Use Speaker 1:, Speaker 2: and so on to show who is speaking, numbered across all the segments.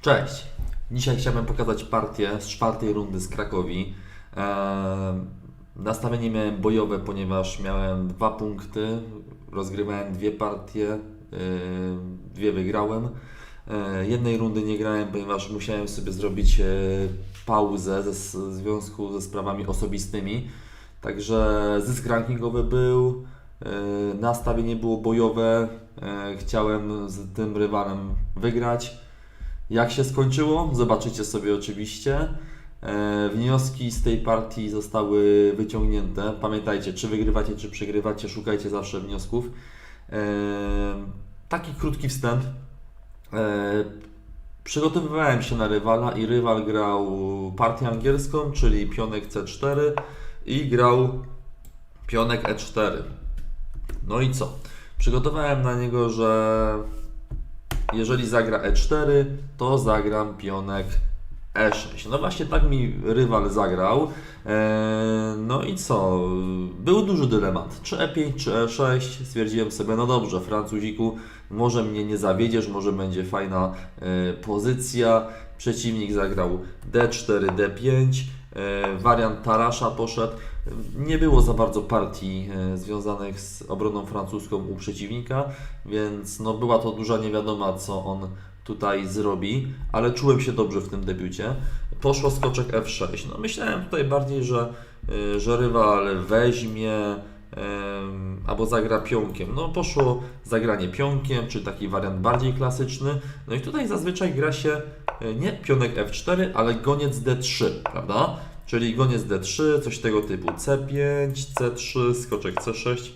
Speaker 1: Cześć! Dzisiaj chciałbym pokazać partię z czwartej rundy z Krakowi. Eee, nastawienie miałem bojowe, ponieważ miałem dwa punkty, rozgrywałem dwie partie, eee, dwie wygrałem. Eee, jednej rundy nie grałem, ponieważ musiałem sobie zrobić eee, pauzę ze w związku ze sprawami osobistymi. Także zysk rankingowy był, e, nastawienie było bojowe, e, chciałem z tym rywalem wygrać. Jak się skończyło? Zobaczycie sobie oczywiście. E, Wnioski z tej partii zostały wyciągnięte. Pamiętajcie, czy wygrywacie, czy przegrywacie, szukajcie zawsze wniosków. E, Taki krótki wstęp. E, Przygotowywałem się na rywala i rywal grał partię angielską, czyli pionek C4 i grał pionek E4. No i co? Przygotowałem na niego, że jeżeli zagra E4, to zagram pionek E6. No właśnie tak mi rywal zagrał. Eee, no i co? Był duży dylemat. Czy E5, czy E6? Stwierdziłem sobie, no dobrze, Francuziku, może mnie nie zawiedziesz, może będzie fajna e, pozycja. Przeciwnik zagrał D4, D5. E, wariant Tarasza poszedł. Nie było za bardzo partii e, związanych z obroną francuską u przeciwnika, więc no, była to duża niewiadoma, co on tutaj zrobi, ale czułem się dobrze w tym debiucie. Poszło skoczek F6. No, myślałem tutaj bardziej, że, y, że rywal weźmie albo zagra pionkiem. No poszło zagranie pionkiem, czy taki wariant bardziej klasyczny. No i tutaj zazwyczaj gra się y, nie pionek F4, ale goniec D3, prawda? Czyli goniec D3, coś tego typu C5, C3, skoczek C6,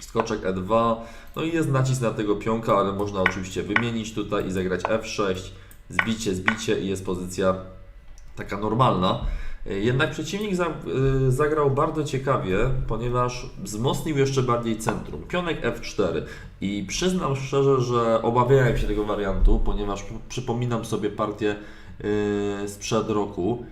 Speaker 1: skoczek E2. No i jest nacisk na tego pionka, ale można oczywiście wymienić tutaj i zagrać F6, zbicie, zbicie i jest pozycja taka normalna. Jednak przeciwnik y, zagrał bardzo ciekawie, ponieważ wzmocnił jeszcze bardziej centrum. Pionek F4 i przyznam szczerze, że obawiałem się tego wariantu, ponieważ przypominam sobie partię y, sprzed roku,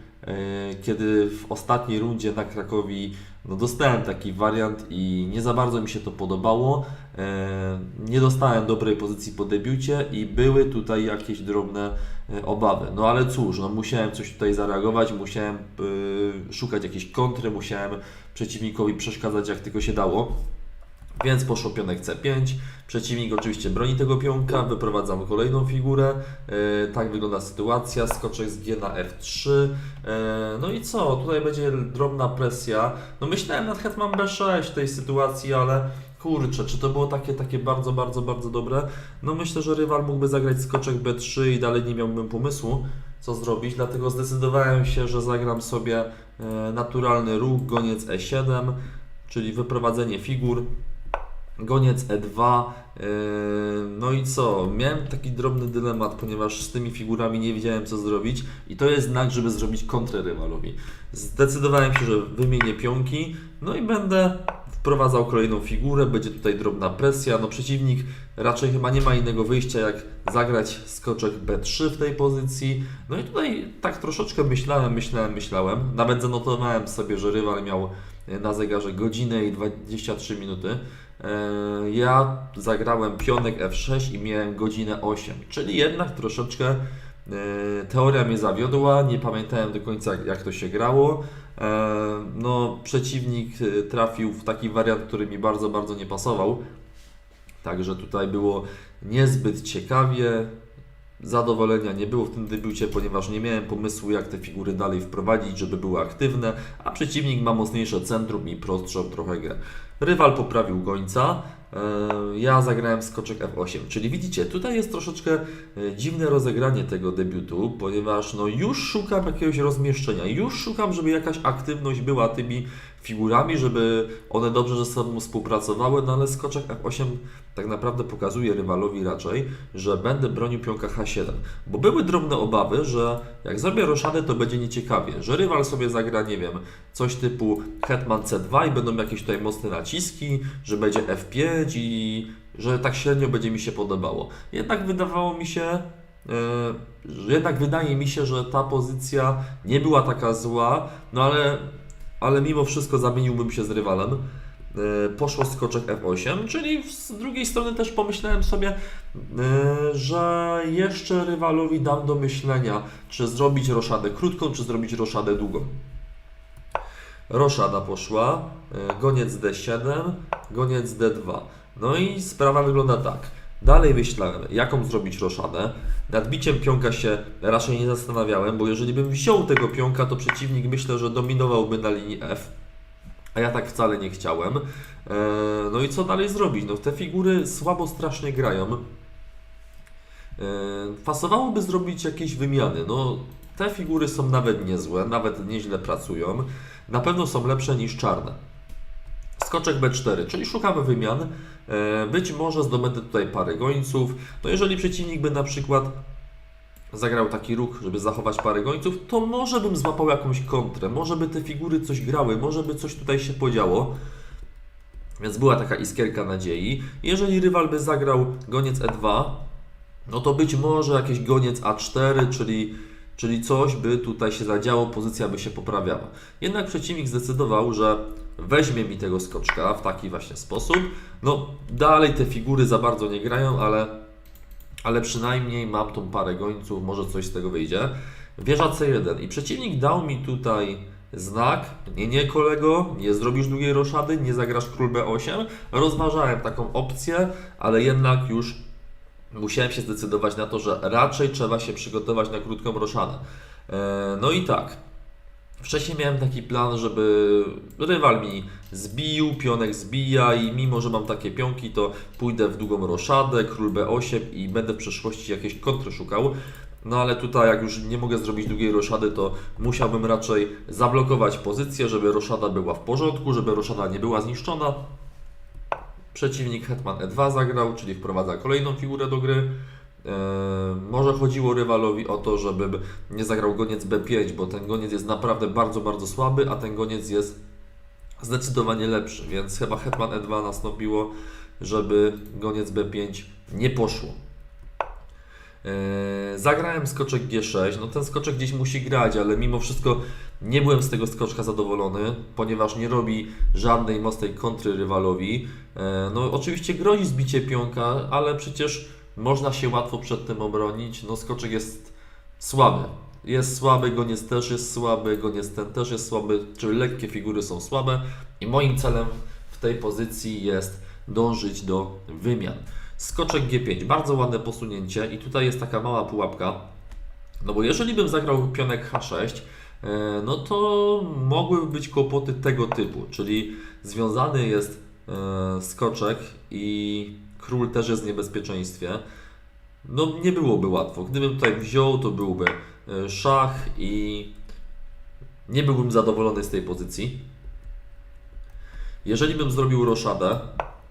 Speaker 1: kiedy w ostatniej rundzie na Krakowi no, dostałem taki wariant i nie za bardzo mi się to podobało. E, Nie dostałem dobrej pozycji po debiucie i były tutaj jakieś drobne e, obawy. No ale cóż, no musiałem coś tutaj zareagować, musiałem e, szukać jakiejś kontry, musiałem przeciwnikowi przeszkadzać jak tylko się dało. Więc poszło pionek C5. Przeciwnik oczywiście broni tego pionka, wyprowadzamy kolejną figurę. E, tak wygląda sytuacja. Skoczek z G na F3. E, no i co? Tutaj będzie drobna presja. No myślałem nad hetman B6 w tej sytuacji, ale kurczę, czy to było takie, takie bardzo, bardzo, bardzo dobre? No myślę, że rywal mógłby zagrać skoczek B3 i dalej nie miałbym pomysłu, co zrobić. Dlatego zdecydowałem się, że zagram sobie e, naturalny ruch, goniec E7, czyli wyprowadzenie figur. Goniec E2. Yy, No i co? Miałem taki drobny dylemat, ponieważ z tymi figurami nie wiedziałem co zrobić i to jest znak, żeby zrobić kontrę rywalowi. Zdecydowałem się, że wymienię pionki, no i będę wprowadzał kolejną figurę, będzie tutaj drobna presja. No przeciwnik raczej chyba nie ma innego wyjścia jak zagrać skoczek B3 w tej pozycji. No i tutaj tak troszeczkę myślałem, myślałem, myślałem. Nawet zanotowałem sobie, że rywal miał na zegarze godzinę i 23 minuty. E, Ja zagrałem pionek F6 i miałem godzinę 8, czyli jednak troszeczkę e, teoria mnie zawiodła, nie pamiętałem do końca jak to się grało. E, No, przeciwnik trafił w taki wariant, który mi bardzo, bardzo nie pasował. Także tutaj było niezbyt ciekawie. Zadowolenia nie było w tym debiucie, ponieważ nie miałem pomysłu, jak te figury dalej wprowadzić, żeby były aktywne, a przeciwnik ma mocniejsze centrum i prostrzał trochę grę. Rywal poprawił gońca, e, ja zagrałem skoczek F8, czyli widzicie, tutaj jest troszeczkę e, dziwne rozegranie tego debiutu, ponieważ no już szukam jakiegoś rozmieszczenia, już szukam, żeby jakaś aktywność była tymi figurami, żeby one dobrze ze sobą współpracowały, no ale skoczek F8 tak naprawdę pokazuje rywalowi raczej, że będę bronił pionka H7, bo były drobne obawy, że jak zrobię roszadę, to będzie nieciekawie, że rywal sobie zagra, nie wiem, coś typu hetman C2 i będą jakieś tutaj mocne naciski, że będzie F5 i że tak średnio będzie mi się podobało. Jednak wydawało mi się, e, jednak wydaje mi się, że ta pozycja nie była taka zła, no ale, ale mimo wszystko zamieniłbym się z rywalem. e, poszło skoczek F8, czyli z drugiej strony też pomyślałem sobie, e, że jeszcze rywalowi dam do myślenia, czy zrobić roszadę krótką, czy zrobić roszadę długą. Roszada poszła, e, goniec D7, goniec D2. No i sprawa wygląda tak. Dalej myślałem, jaką zrobić roszadę. Nad biciem pionka się raczej nie zastanawiałem, bo jeżeli bym wziął tego pionka, to przeciwnik myślę, że dominowałby na linii F. A ja tak wcale nie chciałem. E, No i co dalej zrobić? No te figury słabo strasznie grają. E, Pasowałoby zrobić jakieś wymiany. No te figury są nawet niezłe, nawet nieźle pracują. Na pewno są lepsze niż czarne. Skoczek B4, czyli szukamy wymian. E, Być może zdobędę tutaj parę gońców. No jeżeli przeciwnik by na przykład zagrał taki ruch, żeby zachować parę gońców, to może bym złapał jakąś kontrę, może by te figury coś grały, może by coś tutaj się podziało. Więc była taka iskierka nadziei. Jeżeli rywal by zagrał goniec E2, no to być może jakiś goniec A4, czyli, czyli coś by tutaj się zadziało, pozycja by się poprawiała. Jednak przeciwnik zdecydował, że weźmie mi tego skoczka w taki właśnie sposób. No dalej te figury za bardzo nie grają, ale ale przynajmniej mam tą parę gońców, może coś z tego wyjdzie. Wieża C1 i przeciwnik dał mi tutaj znak, nie, nie kolego, nie zrobisz długiej roszady, nie zagrasz król B8. Rozważałem taką opcję, ale jednak już musiałem się zdecydować na to, że raczej trzeba się przygotować na krótką roszadę. E, No i tak, Wcześniej miałem taki plan, żeby rywal mi zbił, pionek zbija i mimo, że mam takie pionki, to pójdę w długą roszadę, król B8 i będę w przyszłości jakieś kontry szukał. No ale tutaj jak już nie mogę zrobić długiej roszady, to musiałbym raczej zablokować pozycję, żeby roszada była w porządku, żeby roszada nie była zniszczona. Przeciwnik hetman E2 zagrał, czyli wprowadza kolejną figurę do gry. Eee, może chodziło rywalowi o to, żeby nie zagrał goniec B5, bo ten goniec jest naprawdę bardzo, bardzo słaby, a ten goniec jest zdecydowanie lepszy, więc chyba hetman E2 nastąpiło, żeby goniec B5 nie poszło. Eee, Zagrałem skoczek G6. No ten skoczek gdzieś musi grać, ale mimo wszystko nie byłem z tego skoczka zadowolony, ponieważ nie robi żadnej mocnej kontry rywalowi. Eee, No oczywiście grozi zbicie pionka, ale przecież można się łatwo przed tym obronić. No skoczek jest słaby. Jest słaby, goniec też jest słaby, goniec ten też jest słaby, czyli lekkie figury są słabe i moim celem w tej pozycji jest dążyć do wymian. Skoczek G5, bardzo ładne posunięcie i tutaj jest taka mała pułapka, no bo jeżeli bym zagrał pionek H6, e, no to mogłyby być kłopoty tego typu, czyli związany jest e, skoczek i król też jest w niebezpieczeństwie. No nie byłoby łatwo. Gdybym tutaj wziął, to byłby e, szach i nie byłbym zadowolony z tej pozycji. Jeżeli bym zrobił roszadę,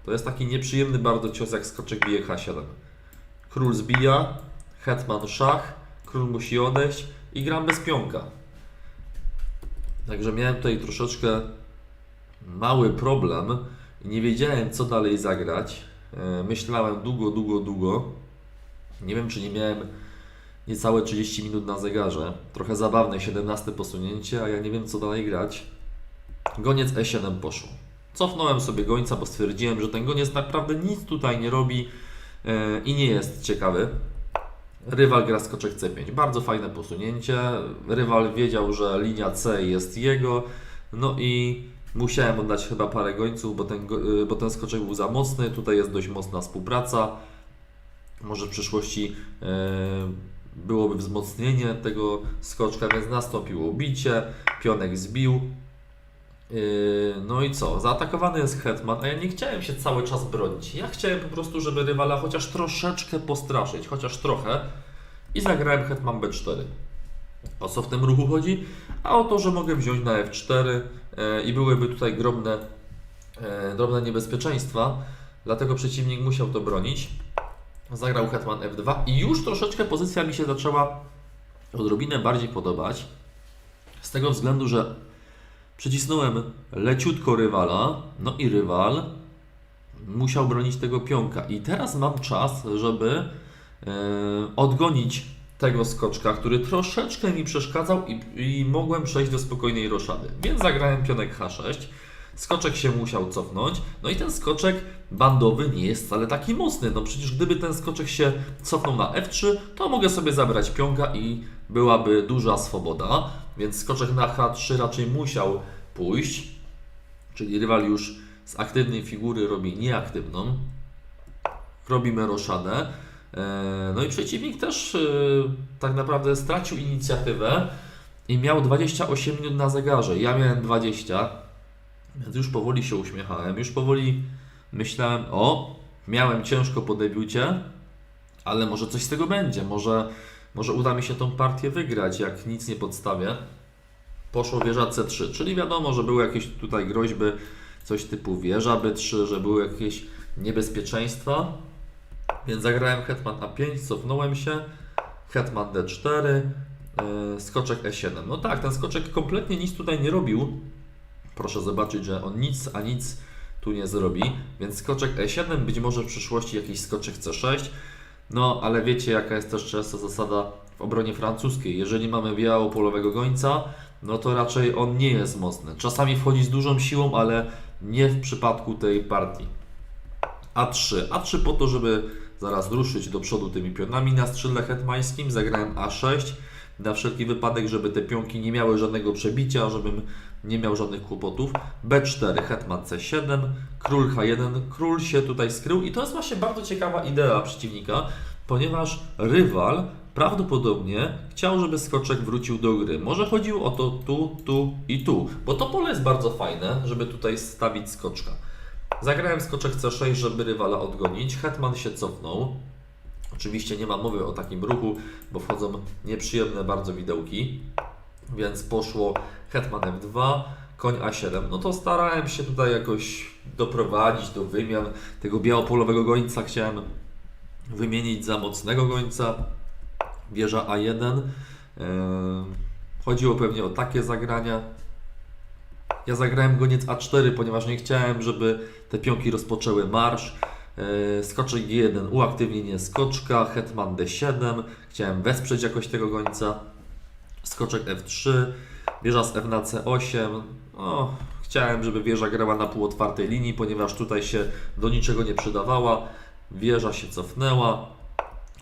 Speaker 1: to jest taki nieprzyjemny bardzo cios jak skoczek bije H7. Król zbija, hetman szach, król musi odejść i gram bez pionka. Także miałem tutaj troszeczkę mały problem i nie wiedziałem co dalej zagrać. E, Myślałem długo, długo, długo. Nie wiem czy nie miałem niecałe 30 minut na zegarze. Trochę zabawne 17 posunięcie, a ja nie wiem co dalej grać. Goniec E7 poszło. Cofnąłem sobie gońca, bo stwierdziłem, że ten goniec naprawdę nic tutaj nie robi e, i nie jest ciekawy. Rywal gra skoczek C5. Bardzo fajne posunięcie. Rywal wiedział, że linia C jest jego. No i musiałem oddać chyba parę gońców, bo ten, y, bo ten skoczek był za mocny. Tutaj jest dość mocna współpraca. Może w przyszłości e, byłoby wzmocnienie tego skoczka, więc nastąpiło bicie. Pionek zbił. Yy, No i co? Zaatakowany jest hetman, a ja nie chciałem się cały czas bronić. Ja chciałem po prostu, żeby rywala chociaż troszeczkę postraszyć, chociaż trochę. I zagrałem hetman b4. O co w tym ruchu chodzi? A o to, że mogę wziąć na f4 yy, i byłyby tutaj drobne, yy, drobne niebezpieczeństwa. Dlatego przeciwnik musiał to bronić. Zagrał hetman f2 i już troszeczkę pozycja mi się zaczęła odrobinę bardziej podobać. Z tego względu, że Przycisnąłem leciutko rywala, no i rywal musiał bronić tego pionka. I teraz mam czas, żeby e, odgonić tego skoczka, który troszeczkę mi przeszkadzał i, i mogłem przejść do spokojnej roszady. Więc zagrałem pionek H6. Skoczek się musiał cofnąć, no i ten skoczek bandowy nie jest wcale taki mocny. No przecież gdyby ten skoczek się cofnął na F3, to mogę sobie zabrać pionka i byłaby duża swoboda, więc skoczek na H3 raczej musiał pójść, czyli rywal już z aktywnej figury robi nieaktywną. Robimy roszadę. E, No i przeciwnik też e, tak naprawdę stracił inicjatywę i miał 28 minut na zegarze. Ja miałem 20, więc już powoli się uśmiechałem, już powoli myślałem, o, miałem ciężko po debiucie, ale może coś z tego będzie, może, może uda mi się tą partię wygrać, jak nic nie podstawię. Poszło wieża C3, czyli wiadomo, że były jakieś tutaj groźby, coś typu wieża B3, że były jakieś niebezpieczeństwa, więc zagrałem hetman A5, cofnąłem się, hetman D4, yy, skoczek E7. No tak, ten skoczek kompletnie nic tutaj nie robił. Proszę zobaczyć, że on nic, a nic tu nie zrobi, więc skoczek E7, być może w przyszłości jakiś skoczek C6, no ale wiecie jaka jest też często zasada w obronie francuskiej. Jeżeli mamy białopolowego gońca, no to raczej on nie jest mocny. Czasami wchodzi z dużą siłą, ale nie w przypadku tej partii. A3. A3 po to, żeby zaraz ruszyć do przodu tymi pionami na skrzydle hetmańskim. Zagrałem A6 na wszelki wypadek, żeby te pionki nie miały żadnego przebicia, żebym nie miał żadnych kłopotów. B4, hetman C7, król H1. Król się tutaj skrył i to jest właśnie bardzo ciekawa idea przeciwnika, ponieważ rywal prawdopodobnie chciał, żeby skoczek wrócił do gry. Może chodziło o to tu, tu i tu, bo to pole jest bardzo fajne, żeby tutaj stawić skoczka. Zagrałem skoczek C6, żeby rywala odgonić. Hetman się cofnął. Oczywiście nie ma mowy o takim ruchu, bo wchodzą nieprzyjemne bardzo widełki. Więc poszło hetman F2, koń A7. No to starałem się tutaj jakoś doprowadzić do wymian tego białopolowego gońca. Chciałem wymienić za mocnego gońca. Wieża A1. Yy, Chodziło pewnie o takie zagrania. Ja zagrałem goniec A4, ponieważ nie chciałem, żeby te pionki rozpoczęły marsz. Yy, Skoczek G1, uaktywnienie skoczka, hetman D7. Chciałem wesprzeć jakoś tego gońca. Skoczek F3, wieża z F na C8. O, chciałem, żeby wieża grała na półotwartej linii, ponieważ tutaj się do niczego nie przydawała. Wieża się cofnęła,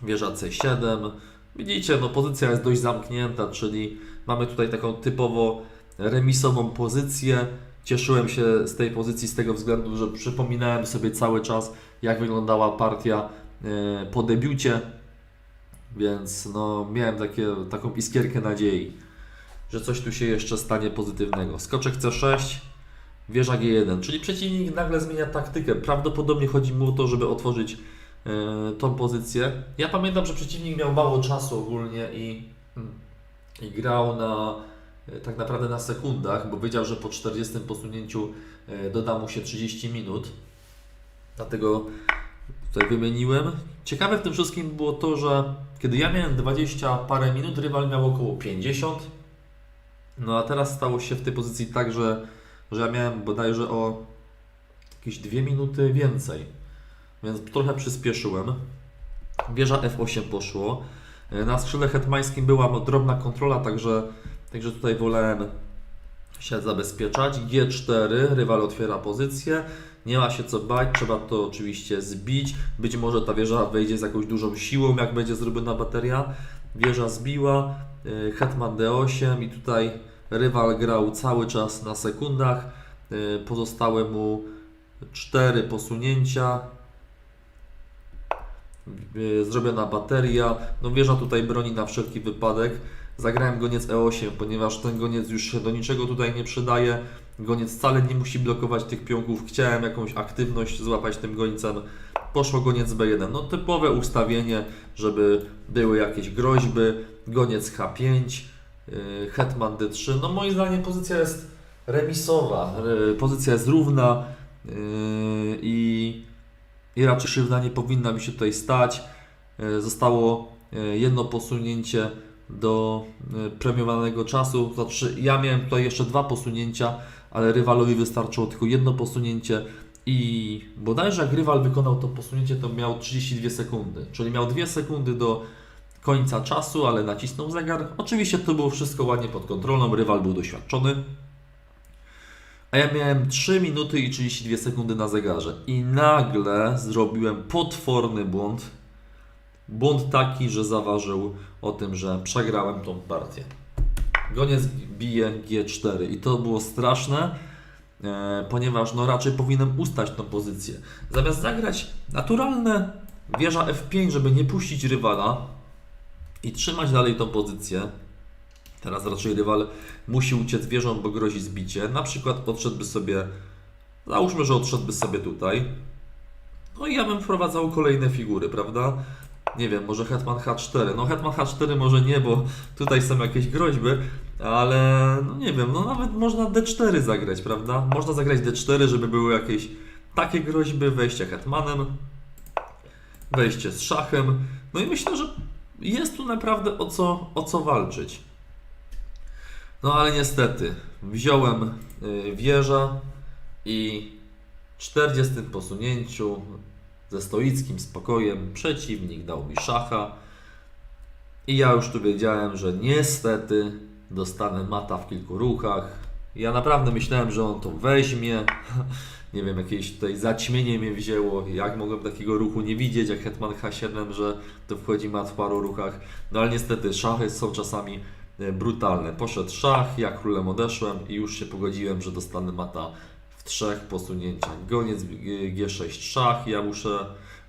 Speaker 1: wieża C7. Widzicie, no pozycja jest dość zamknięta, czyli mamy tutaj taką typowo remisową pozycję. Cieszyłem się z tej pozycji z tego względu, że przypominałem sobie cały czas, jak wyglądała partia e, po debiucie, więc no, miałem takie, taką iskierkę nadziei, że coś tu się jeszcze stanie pozytywnego. Skoczek C6, wieża G1, czyli przeciwnik nagle zmienia taktykę. Prawdopodobnie chodzi mu o to, żeby otworzyć e, tą pozycję. Ja pamiętam, że przeciwnik miał mało czasu ogólnie i, i grał na tak naprawdę na sekundach, bo wiedział, że po 40 posunięciu e, doda mu się 30 minut. Dlatego tutaj wymieniłem. Ciekawe w tym wszystkim było to, że kiedy ja miałem 20 parę minut, rywal miał około 50. No a teraz stało się w tej pozycji tak, że, że ja miałem bodajże o jakieś 2 minuty więcej. Więc trochę przyspieszyłem. Wieża F8 poszło. E, Na skrzydle hetmańskim była drobna kontrola, także, także tutaj wolałem się zabezpieczać. G4, rywal otwiera pozycję. Nie ma się co bać, trzeba to oczywiście zbić. Być może ta wieża wejdzie z jakąś dużą siłą, jak będzie zrobiona bateria. Wieża zbiła, y, hetman D8 i tutaj rywal grał cały czas na sekundach. Y, Pozostały mu cztery posunięcia. Y, Zrobiona bateria. No wieża tutaj broni na wszelki wypadek. Zagrałem goniec E8, ponieważ ten goniec już się do niczego tutaj nie przydaje. Goniec wcale nie musi blokować tych pionków. Chciałem jakąś aktywność złapać tym gońcem. Poszło goniec B1. No typowe ustawienie, żeby były jakieś groźby. Goniec H5, yy, hetman D3. No moim zdaniem pozycja jest remisowa. Yy, Pozycja jest równa yy, i, i raczej krzywda nie powinna mi się tutaj stać. Zostało jedno posunięcie do y, premiowanego czasu. Znaczy, ja miałem tutaj jeszcze dwa posunięcia, ale rywalowi wystarczyło tylko jedno posunięcie i bodajże jak rywal wykonał to posunięcie, to miał 32 sekundy, czyli miał 2 sekundy do końca czasu, ale nacisnął zegar. Oczywiście to było wszystko ładnie pod kontrolą, rywal był doświadczony. a ja miałem 3 minuty i 32 sekundy na zegarze. I nagle zrobiłem potworny błąd. Błąd taki, że zaważył o tym, że przegrałem tą partię. Goniec bije G4 i to było straszne, e, ponieważ no raczej powinienem ustać tą pozycję. Zamiast zagrać naturalne wieża F5, żeby nie puścić rywala i trzymać dalej tą pozycję, teraz raczej rywal musi uciec wieżą, bo grozi zbicie. Na przykład odszedłby sobie, załóżmy, że odszedłby sobie tutaj, no i ja bym wprowadzał kolejne figury, prawda? Nie wiem, może Hetman H4. No Hetman H4 może nie, bo tutaj są jakieś groźby, ale no nie wiem, no nawet można D4 zagrać, prawda? Można zagrać D4, żeby były jakieś takie groźby, wejście Hetmanem, wejście z szachem. No i myślę, że jest tu naprawdę o co, o co walczyć. No ale niestety, wziąłem y, wieżę i w 40 posunięciu ze stoickim spokojem przeciwnik dał mi szacha i ja już tu wiedziałem, że niestety dostanę mata w kilku ruchach. Ja naprawdę myślałem, że on to weźmie. Nie wiem, jakieś tutaj zaćmienie mnie wzięło. Jak mogłem takiego ruchu nie widzieć, jak Hetman H7, że to wchodzi mat w paru ruchach. No ale niestety szachy są czasami e, brutalne. Poszedł szach, ja królem odeszłem i już się pogodziłem, że dostanę mata trzech posunięciach. Goniec G- G6 szach, ja muszę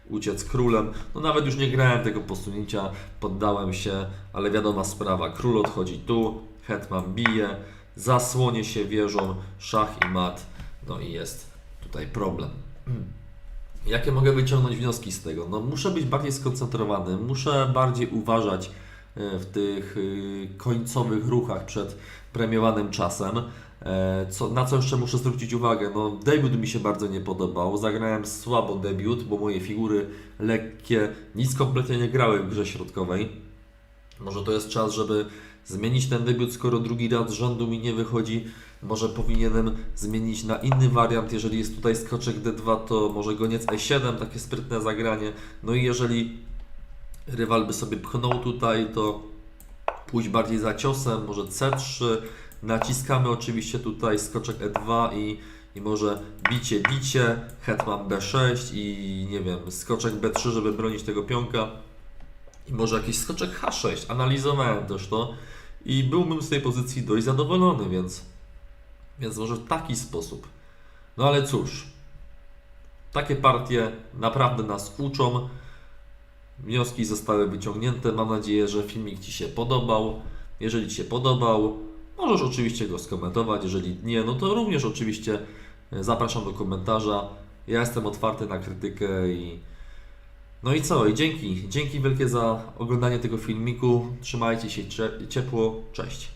Speaker 1: uciec królem. No nawet już nie grałem tego posunięcia, poddałem się, ale wiadoma sprawa, król odchodzi tu, hetman bije, zasłonie się wieżą, szach i mat, no i jest tutaj problem. Jakie mogę wyciągnąć wnioski z tego? No muszę być bardziej skoncentrowany, muszę bardziej uważać e, w tych y, końcowych ruchach przed premiowanym czasem. E, Co, na co jeszcze muszę zwrócić uwagę? No, debiut mi się bardzo nie podobał. Zagrałem słabo debiut, bo moje figury lekkie nic kompletnie nie grały w grze środkowej. Może to jest czas, żeby zmienić ten debiut, skoro drugi raz z rzędu mi nie wychodzi. Może powinienem zmienić na inny wariant. Jeżeli jest tutaj skoczek D2, to może goniec E7, takie sprytne zagranie. No i jeżeli rywal by sobie pchnął tutaj, to pójść bardziej za ciosem, może C3. Naciskamy oczywiście tutaj skoczek E2 i, i może bicie, bicie, hetman B6 i nie wiem, skoczek B3, żeby bronić tego pionka. I może jakiś skoczek H6. Analizowałem też to i byłbym z tej pozycji dość zadowolony, więc, więc może w taki sposób. No ale cóż, takie partie naprawdę nas uczą. Wnioski zostały wyciągnięte. Mam nadzieję, że filmik Ci się podobał. Jeżeli Ci się podobał, możesz oczywiście go skomentować. Jeżeli nie, no to również oczywiście e, zapraszam do komentarza. Ja jestem otwarty na krytykę i no i co? I dzięki. Dzięki wielkie za oglądanie tego filmiku. Trzymajcie się cie- ciepło. Cześć.